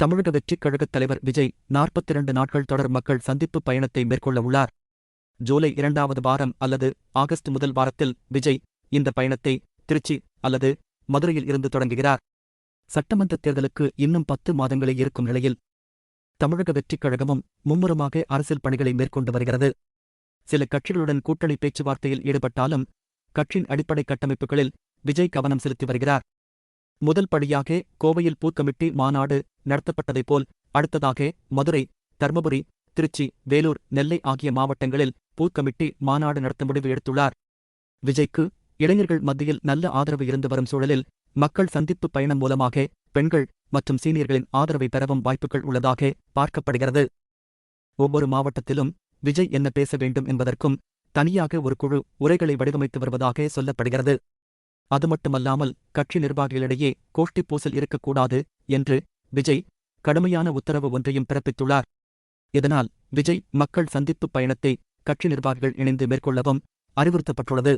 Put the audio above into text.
தமிழக வெற்றிக் கழகத் தலைவர் விஜய் நாற்பத்தி இரண்டு நாட்கள் தொடர் மக்கள் சந்திப்பு பயணத்தை மேற்கொள்ள உள்ளார். ஜூலை இரண்டாவது வாரம் அல்லது ஆகஸ்ட் முதல் வாரத்தில் விஜய் இந்த பயணத்தை திருச்சி அல்லது மதுரையில் இருந்து தொடங்குகிறார். சட்டமன்ற தேர்தலுக்கு இன்னும் பத்து மாதங்களே இருக்கும் நிலையில் தமிழக வெற்றிக் கழகமும் மும்முரமாக அரசியல் பணிகளை மேற்கொண்டு வருகிறது. சில கட்சிகளுடன் கூட்டணி பேச்சுவார்த்தையில் ஈடுபட்டாலும் கட்சியின் அடிப்படை கட்டமைப்புகளில் விஜய் கவனம் செலுத்தி வருகிறார். முதல் படியாக கோவையில் பூக்கமிட்டி மாநாடு நடத்தப்பட்டதைப் போல் அடுத்ததாக மதுரை தர்மபுரி திருச்சி வேலூர் நெல்லை ஆகிய மாவட்டங்களில் பூக்கமிட்டி மாநாடு நடத்த முடிவு எடுத்துள்ளார். விஜய்க்கு இளைஞர்கள் மத்தியில் நல்ல ஆதரவு இருந்து வரும் சூழலில் மக்கள் சந்திப்பு பயணம் மூலமாக பெண்கள் மற்றும் சீனியர்களின் ஆதரவை பெறவும் வாய்ப்புகள் உள்ளதாக பார்க்கப்படுகிறது. ஒவ்வொரு மாவட்டத்திலும் விஜய் என்ன பேச வேண்டும் என்பதற்கும் தனியாக ஒரு குழு உரைகளை வடிவமைத்து வருவதாக சொல்லப்படுகிறது. அது மட்டுமல்லாமல் கட்சி நிர்வாகிகளிடையே கோஷ்டி பூசல் இருக்கக்கூடாது என்று விஜய் கடுமையான உத்தரவு ஒன்றையும் பிறப்பித்துள்ளார். இதனால் விஜய் மக்கள் சந்திப்பு பயணத்தை கட்சி நிர்வாகிகள் இணைந்து மேற்கொள்ளவும் அறிவுறுத்தப்பட்டுள்ளது.